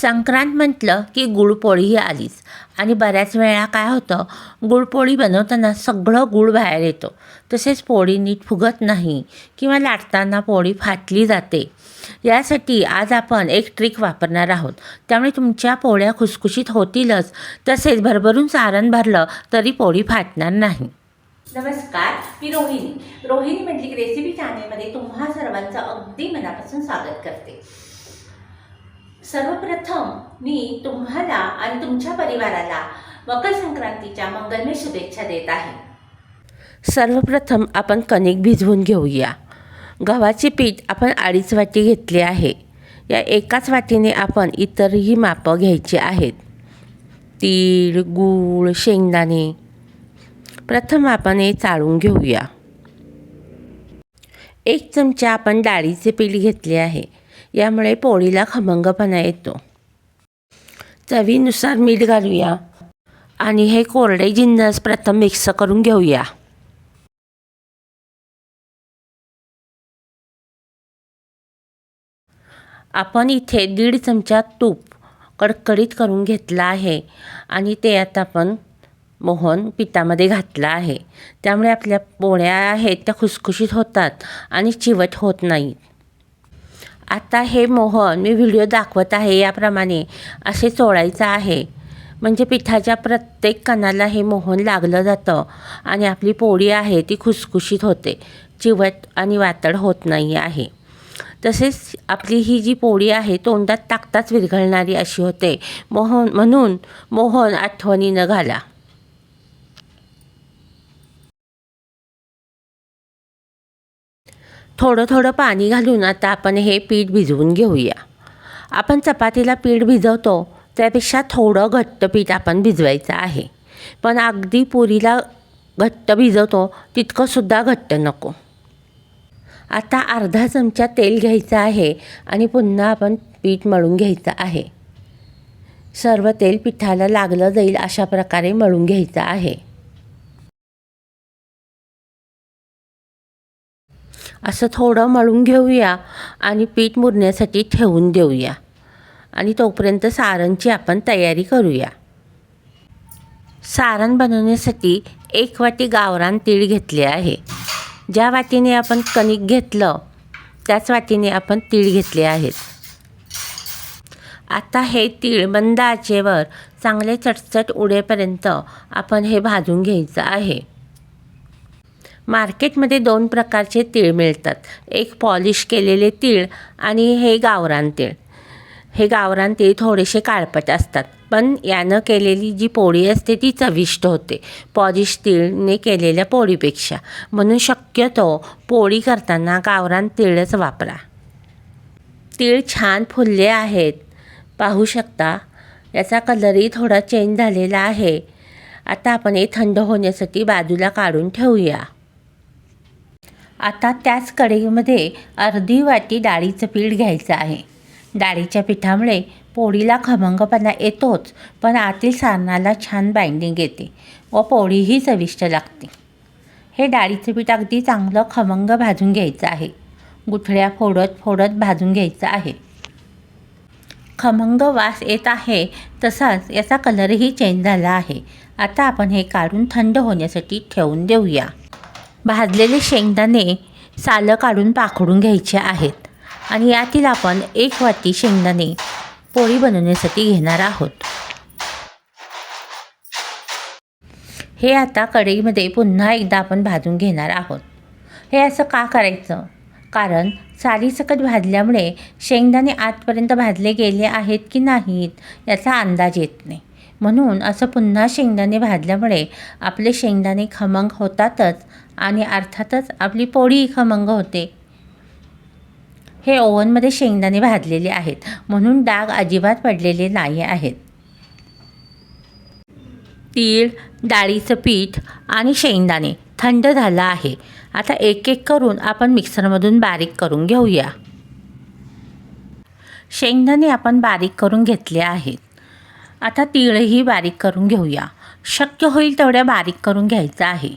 संक्रांत म्हटलं की गुळपोळी आलीच. आणि बऱ्याच वेळा काय होतं गुळपोळी बनवताना सगळं गुळ बाहेर येतो. तसेच पोळी नीट फुगत नाही किंवा लाटताना पोळी फाटली जाते. यासाठी आज आपण एक ट्रिक वापरणार आहोत. त्यामुळे तुमच्या पोळ्या खुसखुशीत होतीलच. तसेच भरभरून सारण भरलं तरी पोळी फाटणार नाही. नमस्कार मी रोहिणी. रोहिणी म्हटली रेसिपी चॅनलमध्ये तुम्हा सर्वांचं अगदी मनापासून स्वागत करते. सर्वप्रथम मी तुम्हाला आणि तुमच्या परिवाराला मकर संक्रांतीच्या मंगलमय शुभेच्छा देत आहे. सर्वप्रथम आपण कणिक भिजवून घेऊया. गव्हाचे पीठ आपण अडीच वाटी घेतले आहे. या एकाच वाटीने आपण इतरही मापं घ्यायची आहेत. तीळ गूळ शेंगदाणे. प्रथम आपण हे चाळून घेऊया. एक चमचा आपण डाळीचे पीठ घेतले आहे. यामुळे पोळीला खमंगपणा येतो. चवीनुसार मीठ घालूया आणि हे कोरडे जिन्नस प्रथम मिक्स करून घेऊया. आपण इथे दीड चमचा तूप कडकडीत करून घेतला आहे आणि ते आता आपण मोहन पिठामध्ये घातला आहे. त्यामुळे आपल्या पोळ्या आहेत त्या खुसखुशीत होतात आणि चिवट होत नाहीत. आता हे मोहन मी व्हिडिओ दाखवत आहे याप्रमाणे असे चोळायचं आहे. म्हणजे पिठाच्या प्रत्येक कणाला हे मोहन लागलं जातं आणि आपली पोळी आहे ती खुसखुशीत होते. चिवट आणि वातड होत नाही आहे. तसेच आपली ही जी पोळी आहे तोंडात टाकताच विरघळणारी अशी होते. मोहन म्हणून मोहन आठवणीनं घाला. थोडं थोडं पाणी घालून आता आपण हे पीठ भिजवून घेऊया. आपण चपातीला पीठ भिजवतो त्यापेक्षा थोडं घट्ट पीठ आपण भिजवायचं आहे. पण अगदी पुरीला घट्ट भिजवतो तितकंसुद्धा घट्ट नको. आता अर्धा चमचा तेल घ्यायचं आहे आणि पुन्हा आपण पीठ मळून घ्यायचं आहे. सर्व तेल पिठाला लागलं जाईल अशा प्रकारे मळून घ्यायचं आहे. असं थोडं मळून घेऊया आणि पीठ मुरण्यासाठी ठेवून देऊया. आणि तोपर्यंत सारणची आपण तयारी करूया. सारण बनवण्यासाठी एक वाटी गावरान तीळ घेतले आहे. ज्या वाटीने आपण कणिक घेतलं त्याच वाटीने आपण तीळ घेतले आहेत. आता हे तीळ मंद आचेवर चांगले चटचट उडेपर्यंत आपण हे भाजून घ्यायचं आहे. मार्केटमध्ये दोन प्रकारचे तीळ मिळतात. एक पॉलिश केलेले तीळ आणि हे गावरान तीळ. हे गावरान तीळ थोडेसे काळपट असतात पण यानं केलेली जी पोळी असते ती चविष्ट होते. पॉलिश तीळने केलेल्या पोळीपेक्षा. म्हणून शक्यतो पोळी करताना गावरान तीळच वापरा. तीळ छान फुलले आहेत. पाहू शकता याचा कलरही थोडा चेंज झालेला आहे. आता आपण हे थंड होण्यासाठी बाजूला काढून ठेवूया. आता त्याच कढईमध्ये अर्धी वाटी डाळीचं पीठ घ्यायचं आहे. डाळीच्या पिठामुळे पोळीला खमंगपणा येतोच पण आतील सारणाला छान बाइंडिंग येते व पोळीही चविष्ट लागते. हे डाळीचं पीठ अगदी चांगलं खमंग भाजून घ्यायचं आहे. गुठळ्या फोडत फोडत भाजून घ्यायचं आहे. खमंग वास येत आहे तसाच याचा कलरही चेंज झाला आहे. आता आपण हे काढून थंड होण्यासाठी ठेवून देऊया. भाजलेले शेंगदाणे सालं काढून पाखडून घ्यायचे आहेत. आणि यातील आपण एक वाटी शेंगदाणे पोळी बनवण्यासाठी घेणार आहोत. हे आता कढईमध्ये पुन्हा एकदा आपण भाजून घेणार आहोत. हे असं का करायचं? कारण सालीसकट भाजल्यामुळे शेंगदाणे आतपर्यंत भाजले गेले आहेत की नाहीत याचा अंदाज येत नाही. म्हणून असं पुन्हा शेंगदाणे भाजल्यामुळे आपले शेंगदाणे खमंग होतातच आणि अर्थातच आपली पोळीही खमंग होते. हे ओव्हनमध्ये शेंगदाणे भाजलेले आहेत म्हणून डाग अजिबात पडलेले नाही आहेत. तीळ डाळीचं पीठ आणि शेंगदाणे थंड झालं आहे. आता एक एक करून आपण मिक्सरमधून बारीक करून घेऊया. शेंगदाणे आपण बारीक करून घेतले आहेत. आता तीळही बारीक करून घेऊया. शक्य होईल तेवढ्या बारीक करून घ्यायचं आहे.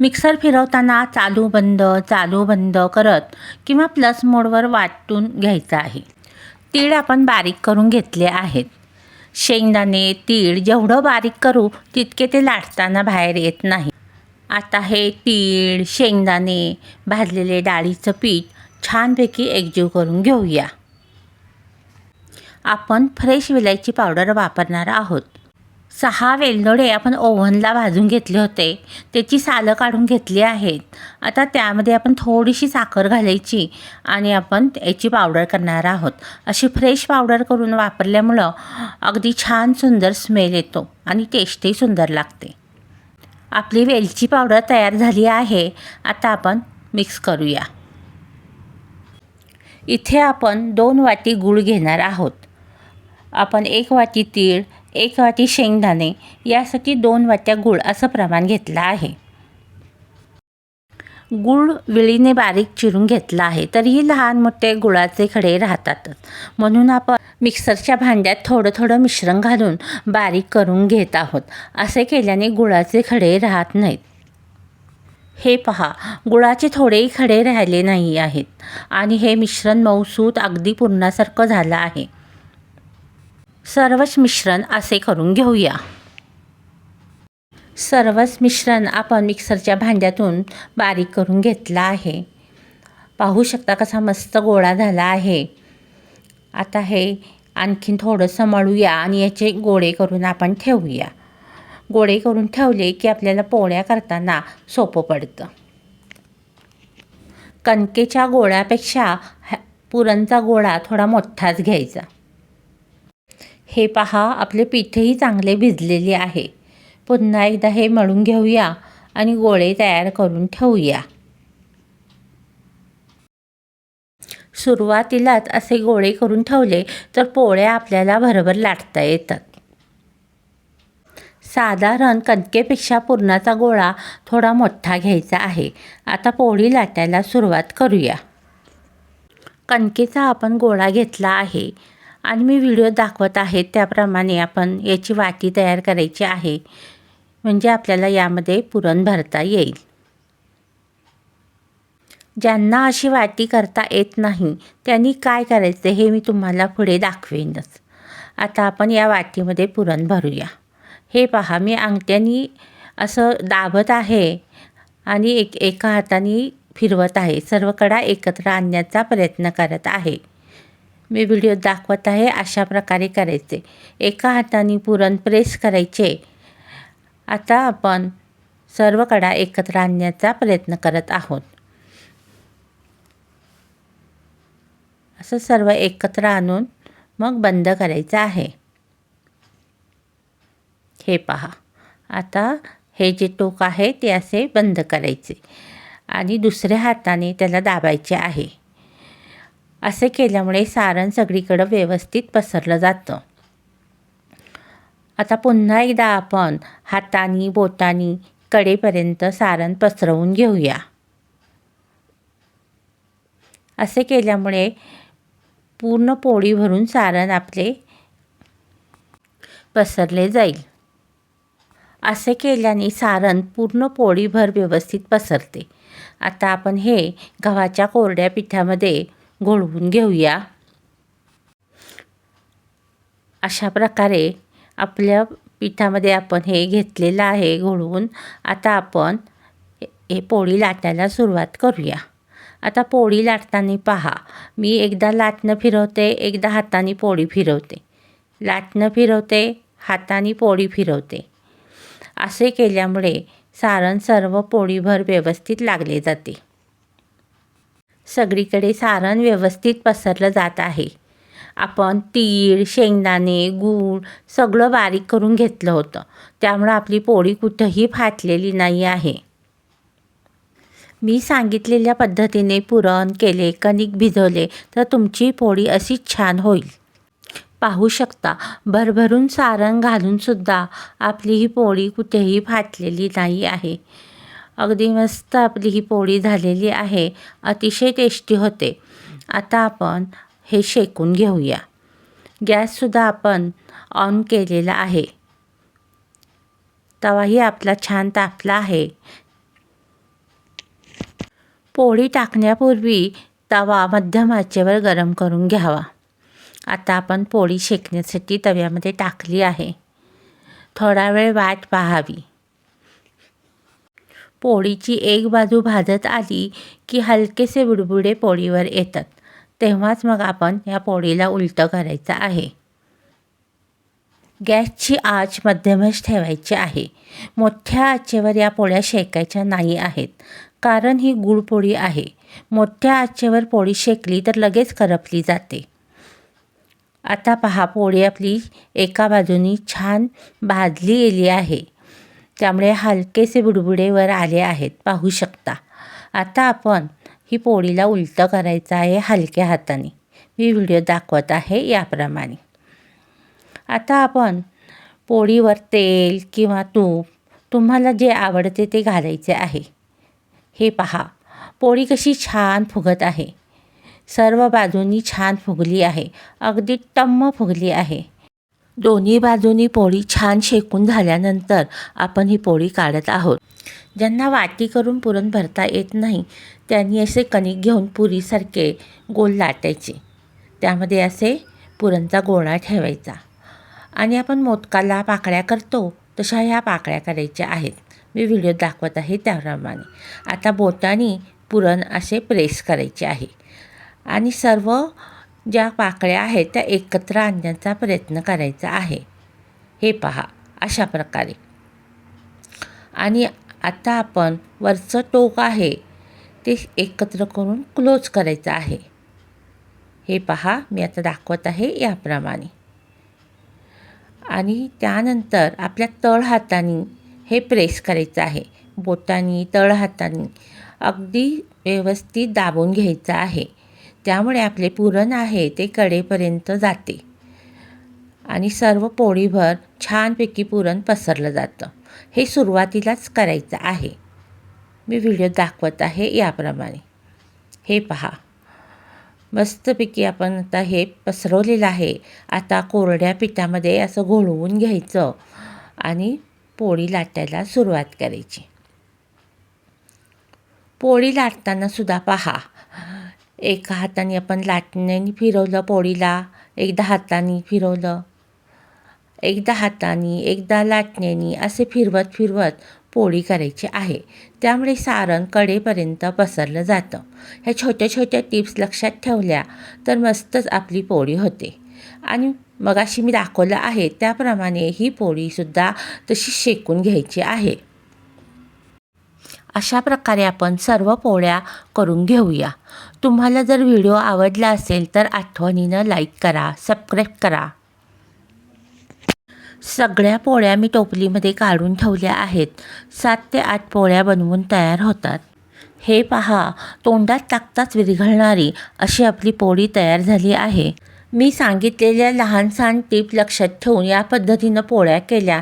मिक्सर फिरवताना चालू बंद चालू बंद करत किंवा प्लस मोडवर वाटून घ्यायचं आहे. तीळ आपण बारीक करून घेतले आहेत. शेंगदाणे तीळ जेवढं बारीक करू तितके ते लाटताना बाहेर येत नाही. आता हे तीळ शेंगदाणे भाजलेले डाळीचं पीठ छानपैकी एकजीव करून घेऊया. आपण फ्रेश विलायची पावडर वापरणार आहोत. सहा वेलदोडे आपण ओव्हनला भाजून घेतले होते. त्याची सालं काढून घेतली आहेत. आता त्यामध्ये आपण थोडीशी साखर घालायची आणि आपण याची पावडर करणार आहोत. अशी फ्रेश पावडर करून वापरल्यामुळं अगदी छान सुंदर स्मेल येतो आणि टेस्टही सुंदर लागते. आपली वेलची पावडर तयार झाली आहे. आता आपण मिक्स करूया. इथे आपण दोन वाटी गूळ घेणार आहोत. आपण एक वाटी तीळ एक वाटी शेंगदाणे यासाठी दोन वाट्या गूळ असं प्रमाण घेतलं आहे. गूळ विळीने बारीक चिरून घेतला आहे. तरीही लहान मोठे गुळाचे खडे राहतातच म्हणून आपण मिक्सरच्या भांड्यात थोडं थोडं मिश्रण घालून बारीक करून घेत आहोत. असे केल्याने गुळाचे खडे राहत नाहीत. हे पहा गुळाचे थोडेही खडे राहिले नाही आहेत. आणि हे मिश्रण मऊसूत अगदी पुरणासारखं झालं आहे. सर्वच मिश्रण असे करून घेऊया. सर्वच मिश्रण आपण मिक्सरच्या भांड्यातून बारीक करून घेतलं आहे. पाहू शकता कसा मस्त गोळा झाला आहे. आता हे आणखीन थोडंसं मळूया आणि याचे गोळे करून आपण ठेवूया. गोळे करून ठेवले की आपल्याला पोळ्या करताना सोपं पडतं. कणकेच्या गोळ्यापेक्षा पुरणचा गोळा थोडा मोठाच घ्यायचा. हे पहा आपले पीठही चांगले भिजलेले आहे. पुन्हा एकदा हे मळून घेऊया आणि गोळे तयार करून ठेवूया. सुरुवातीलाच असे गोळे करून ठेवले तर पोळ्या आपल्याला भरभर लाटता येतात. साधारण कणकेपेक्षा पुरणाचा गोळा थोडा मोठा घ्यायचा आहे. आता पोळी लाटायला सुरुवात करूया. कणकेचा आपण गोळा घेतला आहे. आणि मी व्हिडिओ दाखवत आहे त्याप्रमाणे आपण याची वाटी तयार करायची आहे. म्हणजे आपल्याला यामध्ये पुरण भरता येईल. ज्यांना अशी वाटी करता येत नाही त्यांनी काय करायचं हे मी तुम्हाला पुढे दाखवेनच. आता आपण या वाटीमध्ये पुरण भरूया. हे पहा मी अंगठ्यानी असं दाबत आहे आणि एक एका हाताने फिरवत आहे. सर्वकडा एकत्र आणण्याचा प्रयत्न करत आहे. मी व्हिडिओ दाखवत आहे अशा प्रकारे करायचे. एका हाताने पुरण प्रेस करायचे. आता आपण सर्व कडा एकत्र आणण्याचा प्रयत्न करत आहोत. असं सर्व एकत्र आणून मग बंद करायचं आहे. हे पहा. आता हे जे टोक आहे ते असे बंद करायचे. आणि दुसऱ्या हाताने त्याला दाबायचे आहे. असे केल्यामुळे सारण सगळीकडं व्यवस्थित पसरलं जातं. आता पुन्हा एकदा आपण हातानी बोटानी कडेपर्यंत सारण पसरवून घेऊया. असे केल्यामुळे पूर्ण पोळी भरून सारण आपले पसरले जाईल. असे केल्याने सारण पूर्ण पोळीभर व्यवस्थित पसरते. आता आपण हे गव्हाच्या कोरड्या पिठामध्ये घोळवून घेऊया. अशा प्रकारे आपल्या पिठामध्ये आपण हे घेतलेलं आहे घोळवून आता आपण हे पोळी लाटायला सुरुवात करूया. आता पोळी लाटताना पहा मी एकदा लाटणं फिरवते एकदा हाताने पोळी फिरवते. लाटणं फिरवते हाताने पोळी फिरवते. असे केल्यामुळे सारण सर्व पोळीभर व्यवस्थित लागले जाते. सगळीकडे सारण व्यवस्थित पसरलं जात आहे. आपण तीळ शेंगदाणे गूळ सगळं बारीक करून घेतलं होतं. त्यामुळं आपली पोळी कुठंही फाटलेली नाही आहे. मी सांगितलेल्या पद्धतीने पुरण केले कणिक भिजवले तर तुमची पोळी अशीच छान होईल. पाहू शकता भरभरून सारण घालूनसुद्धा आपली ही पोळी कुठेही फाटलेली नाही आहे. अगदी मस्त आपली ही पोळी झालेली आहे. अतिशय टेस्टी होते. आता आपण हे शेकून घेऊया. गॅससुद्धा आपण ऑन केलेला आहे. तवाही आपला छान तापला आहे. पोळी टाकण्यापूर्वी तवा मध्यम आचेवर गरम करून घ्यावा. आता आपण पोळी शेकण्यासाठी तव्यामध्ये टाकली आहे. थोडा वेळ वाट पाहावी. पोळीची एक बाजू भाजत आली की हलकेसे बुडबुडे पोळीवर येतात. तेव्हाच मग आपण या पोळीला उलटं करायचं आहे. गॅसची आच मध्यमच ठेवायची आहे. मोठ्या आचेवर या पोळ्या शेकायच्या नाही आहेत. कारण ही गुळपोळी आहे. मोठ्या आचेवर पोळी शेकली तर लगेच करपली जाते. आता पहा पोळी आपली एका बाजूनी छान भाजली गेली आहे. त्यामुळे हलकेसे बुडबुडे वर आले आहेत. पाहू शकता. आता आपण ही पोळीला उलटं करायचं आहे हलक्या हाताने. मी व्हिडिओ दाखवत आहे याप्रमाणे. आता आपण पोळीवर तेल किंवा तूप तुम्हाला जे आवडते ते घालायचे आहे. हे पहा. पोळी कशी छान फुगत आहे. सर्व बाजूंनी छान फुगली आहे. अगदी टम्म फुगली आहे. दोन्ही बाजूनी पोळी छान शेकून झाल्यानंतर आपण ही पोळी काढत आहोत. ज्यांना वाटी करून पुरण भरता येत नाही त्यांनी असे कणिक घेऊन पुरीसारखे गोल लाटायचे. त्यामध्ये असे पुरणचा गोळा ठेवायचा. आणि आपण मोदकाला पाकळ्या करतो तशा ह्या पाकळ्या करायच्या आहेत. मी व्हिडिओ दाखवत आहे त्याप्रमाणे. आता बोटाने पुरण असे प्रेस करायचे आहे. आणि सर्व ज्या पाकळ्या आहेत त्या एकत्र आणण्याचा प्रयत्न करायचा आहे. हे पहा अशा प्रकारे. आणि आता आपण वरचं टोक आहे ते एकत्र करून क्लोज करायचं आहे. हे पहा मी आता दाखवत आहे याप्रमाणे. आणि त्यानंतर आपल्या तळहाताने हे प्रेस करायचं आहे. बोटांनी तळहाताने अगदी व्यवस्थित दाबून घ्यायचं आहे. त्यामुळे आपले पुरण आहे ते कडेपर्यंत जाते. आणि सर्व पोळीभर छानपैकी पुरण पसरलं जातं. हे सुरुवातीलाच करायचं आहे. मी व्हिडिओ दाखवत आहे याप्रमाणे. हे पहा. मस्तपैकी आपण आता हे पसरवलेलं आहे. आता कोरड्या पिठामध्ये असं घोळवून घ्यायचं आणि पोळी लाटायला सुरुवात करायची. पोळी लाटताना सुद्धा पहा. एका हाताने आपण लाटण्याने फिरवलं पोळीला एकदा हाताने फिरवलं. एकदा हाताने एकदा लाटण्याने असे फिरवत फिरवत पोळी करायची आहे. त्यामुळे सारण कडेपर्यंत पसरलं जातं. ह्या छोट्या छोट्या टिप्स लक्षात ठेवल्या तर मस्तच आपली पोळी होते. आणि मगाशी मी दाखवलं आहे त्याप्रमाणे ही पोळीसुद्धा तशी शेकून घ्यायची आहे. अशा प्रकारे आपण सर्व पोळ्या करून घेऊया. तुम्हाला जर व्हिडिओ आवडला असेल तर आठवणीनं लाईक करा सबस्क्राईब करा. सगळ्या पोळ्या मी टोपलीमध्ये काढून ठेवल्या आहेत. सात ते आठ पोळ्या बनवून तयार होतात. हे पहा तोंडात टाकताच विरघळणारी अशी आपली पोळी तयार झाली आहे. मी सांगितलेल्या लहान सहान टीप लक्षात ठेवून या पद्धतीनं पोळ्या केल्या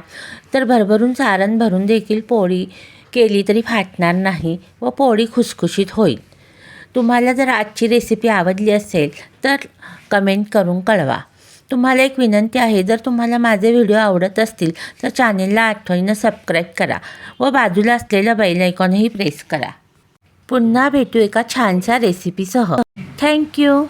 तर भरभरून सारण भरून देखील पोळी केली तरी फाटणार नाही व पोळी खुसखुशीत होईल. तुम्हाला जर आजची रेसिपी आवडली असेल तर कमेंट करून कळवा. तुम्हाला एक विनंती आहे जर तुम्हाला माझे व्हिडिओ आवडत असतील तर चॅनेलला आठवणीनं सबस्क्राईब करा व बाजूला असलेलं बेल आयकॉनही प्रेस करा. पुन्हा भेटू एका छानशा रेसिपीसह थँक्यू